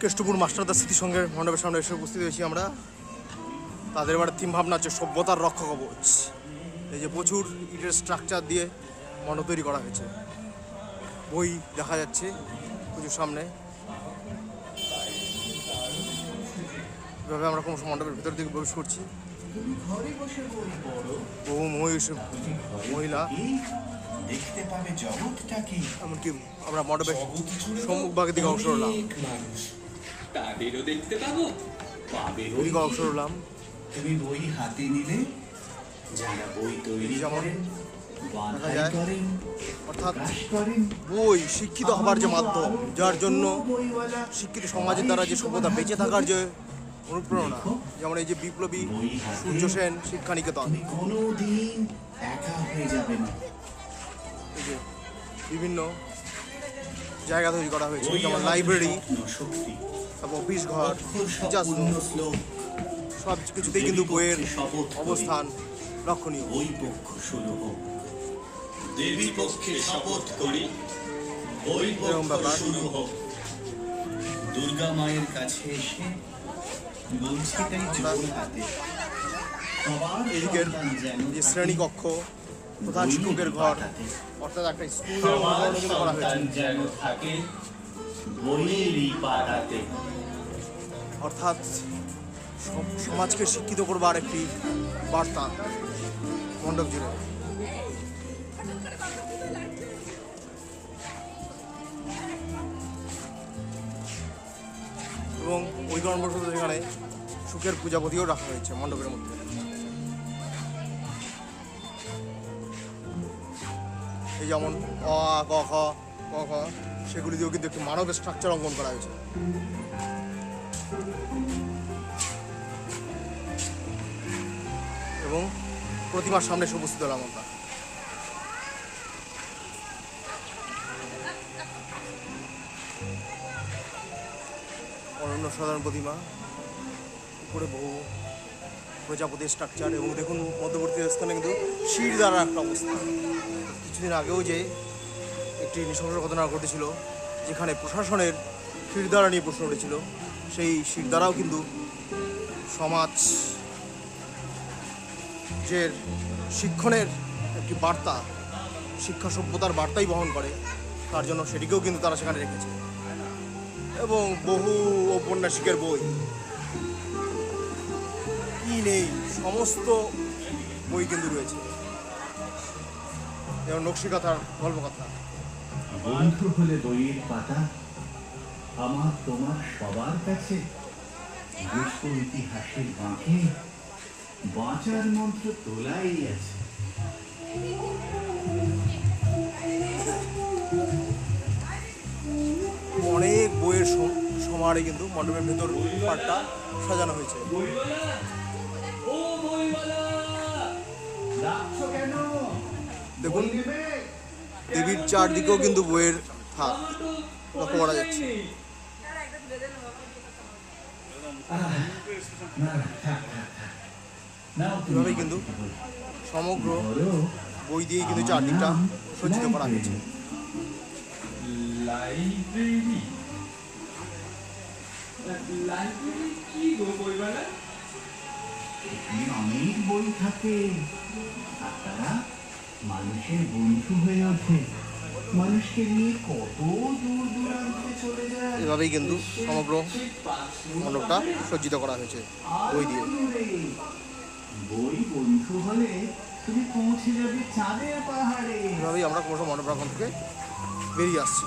কেষ্টপুর মাস্টারদার স্মৃতি সঙ্গে মণ্ডপের সামনে এসে উপস্থিত হয়েছি আমরা। তাদের এবার থিম ভাবনা হচ্ছে সভ্যতার রক্ষা কবচ। এই যে প্রচুর ইটের স্ট্রাকচার দিয়ে মণ্ডপ তৈরি করা হয়েছে। বই দেখা যাচ্ছে পুজোর সামনে। এভাবে আমরা কোনো মণ্ডপের ভিতর দিকে প্রবেশ করছি। বহু মহিলা। দেখতে পাবে জগৎটাকে এমনকি আমরা জুড়ে তো সম্মুখভাগের দিকে অংশ নিলাম। তাদেরও দেখতে পাবো। পাবে ওইদিকে অংশ নিলাম তুমি বই হাতে নিলে যারা বই তৈরি করেন করেন অর্থাৎ বই শিক্ষিত হবার যে মাধ্যম যার জন্য শিক্ষিত সমাজের দ্বারা যে সভ্যতা বেঁচে থাকার যে অনুপ্রেরণা যেমন এই যে বিপ্লবী সূর্য সেন শিক্ষা নিকেতন তুমি কোনোদিন একা যাবে না। এই যে বিভিন্ন জায়গা তৈরি করা হয়েছে যেমন লাইব্রেরি তারপর অফিস ঘর সব কিছুতেই কিন্তু বইয়ের অবস্থান লক্ষণীয় বই পক্ষ শুরু হোক। দেবী পক্ষে শপথ করি এরকম ব্যাপার। শুরু হোক। দুর্গা মায়ের কাছে এসে বলছি তাই জোর হাতে এদিকের যে শ্রেণীকক্ষ প্রধান শিক্ষকের ঘর অর্থাৎ একটা স্কুলের সবার করা হয়েছে। অর্থাৎ সম- সমাজকে শিক্ষিত করবার একটি বার্তা মণ্ডপ জুড়ে। এবং ওই কর্মবশত সেখানে সুখের পূজাপতিও রাখা হয়েছে মণ্ডপের মধ্যে। এই যেমন অ ক খ ক খ সেগুলি দিয়েও কিন্তু একটি মানবের স্ট্রাকচার অঙ্কন করা হয়েছে। এবং প্রতিমার সামনে এসে উপস্থিত হলাম আমরা। অনন্য সাধারণ প্রতিমা, উপরে বহু প্রজাপতির স্ট্রাকচার এবং দেখুন মধ্যবর্তী স্থানে কিন্তু শির দ্বারা একটা অবস্থা কিছুদিন আগেও যে একটি নৃশংস ঘটনা ঘটেছিল, যেখানে প্রশাসনের শিরদারা নিয়ে প্রশ্ন উঠেছিল। সেই শিরদারাও কিন্তু সমাজ যে শিক্ষণের একটি বার্তা, শিক্ষা সভ্যতার বার্তাই বহন করে। তার জন্য সেটিকেও কিন্তু তারা সেখানে রেখেছে। এবং বহু ঔপন্যাসিকের বই। কি নেই, সমস্ত বই কিন্তু রয়েছে। যেমন নকশিকাথার গল্পকথা। বন্ধু হলে বইয়ের পাতা আমার তোমার সবার কাছে। বিশ্ব ইতিহাসের বাঁকে বাঁচার মন্ত্র তোলাই আছে। অনেক বইয়ের সম- সমাহারে কিন্তু মণ্ডপের ভেতর পার্টটা সাজানো হয়েছে। দেখুন? দেবীর চারদিকেও কিন্তু বইয়ের থাক, লক্ষ্য করা যাচ্ছে। এভাবেই কিন্তু সমগ্র বই দিয়ে কিন্তু চারদিকটা সজ্জিত করা হয়েছে। লাইব্রেরি কি গো অনেক বই থাকে। আর তারা মানুষের বন্ধু হয়ে ওঠে মানুষকে নিয়ে কত দূর দূরান্তে চলে যায়। এভাবেই কিন্তু সমগ্র মণ্ডপটা সজ্জিত করা হয়েছে বই দিয়ে। বই বন্ধু হলে তুমি পৌঁছে যাবে চাঁদের পাহাড়ে। এভাবেই আমরা কোনো মণ্ডপ থেকে বেরিয়ে আসছি।